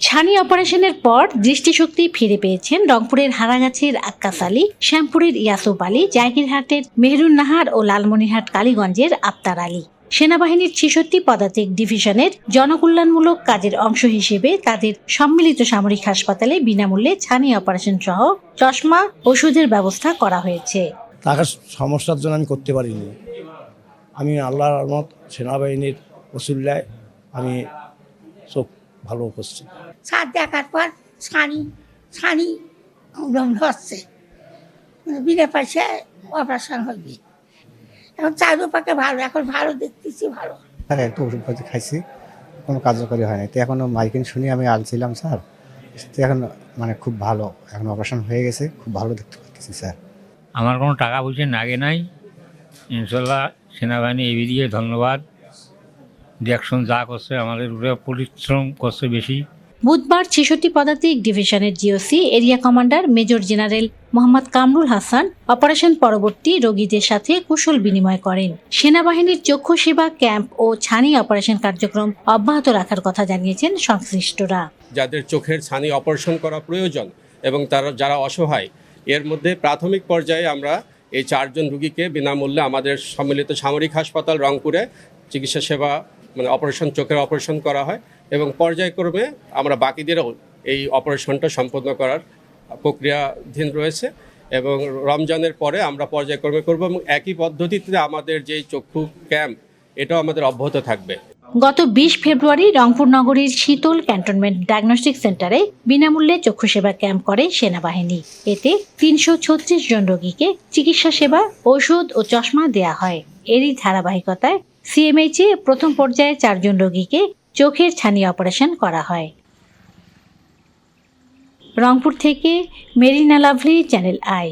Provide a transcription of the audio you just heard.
ছানি অপারেশনের পর দৃষ্টিশক্তি ফিরে পেয়েছেন রংপুরের হারাগাছির আক্কাস আলী, শ্যামপুরের ইয়াসুফ আলী জায়গিরহাটের মেহরুন নাহার ও লালমনিরহাট কালীগঞ্জের আক্তার আলী। সেনাবাহিনীর ছেষট্টি পদাতিক ডিভিশনের জনকল্যাণমূলক কাজের অংশ হিসেবে তাদের সম্মিলিত সামরিক হাসপাতালে বিনামূল্যে ছানি অপারেশন সহ চশমা, ওষুধের ব্যবস্থা করা হয়েছে। টাকার সমস্যার জন্য আমি করতে পারিনি। আমি আল্লাহর রহমত, সেনাবাহিনীর ওসুল্লায় আমি চোখ ভালো করছি। ছাদ দেখার পর ছানি ছানি উলম হচ্ছে মানে বিনা পয়সায় অপারেশন হবে এখন চারুপাকে ভালো এখন ভালো দেখতেছি ভালো। স্যার একটু ওষুধ পাতি খাইছি কোনো কার্যকরী হয়নি তো এখনও মাইকিন শুনে আমি আলছিলাম স্যার। তো এখন মানে খুব ভালো এখন অপারেশন হয়ে গেছে খুব ভালো দেখতে পাচ্ছি স্যার। আমার কোনো টাকা পয়সা নাগে নাই। ইনশাল্লাহ সেনাবাহিনী এই দিয়ে ধন্যবাদ। ডিরেকশন যা করছে আমাদের উপরে পরিশ্রম করছে বেশি। বুধবার ছেষট্টি পদাতিক ডিভিশনের GOC area commander major general Mohammad Kamrul Hasan operation পরবর্তী রোগীদের সাথে কুশল বিনিময় করেন। সেনাবাহিনীর চক্ষু সেবা ক্যাম্প ও ছানি অপারেশন কার্যক্রম অব্যাহত রাখার কথা জানিয়েছেন সংশ্লিষ্টরা। যাদের চোখের ছানি অপারেশন করা প্রয়োজন এবং তারা যারা অসহায় এর মধ্যে প্রাথমিক পর্যায়ে আমরা এই চারজন রুগীকে বিনামূল্যে আমাদের সম্মিলিত সামরিক হাসপাতাল রংপুরে চিকিৎসা সেবা মানে অপারেশন চোখের অপারেশন করা হয় এবং পর্যায়ক্রমে আমরা বাকিদেরও এই অপারেশনটা সম্পন্ন করার প্রক্রিয়াধীন রয়েছে এবং রমজানের পরে আমরা পর্যায়ক্রমে করব এবং একই পদ্ধতিতে আমাদের যে চক্ষু ক্যাম্প, এটাও আমাদের অব্যাহত থাকবে। গত বিশ ফেব্রুয়ারি রংপুর নগরীর শীতল ক্যান্টনমেন্ট ডায়াগনস্টিক সেন্টারে বিনামূল্যে চক্ষু সেবা ক্যাম্প করে সেনাবাহিনী। এতে তিনশো ছত্রিশ জন রোগীকে চিকিৎসা সেবা, ওষুধ ও চশমা দেয়া হয়। এরই ধারাবাহিকতায় সিএমএইচে প্রথম পর্যায়ে চারজন রোগীকে চোখের ছানি অপারেশন করা হয়। রংপুর থেকে মেরিনা লাভলি, চ্যানেল আই।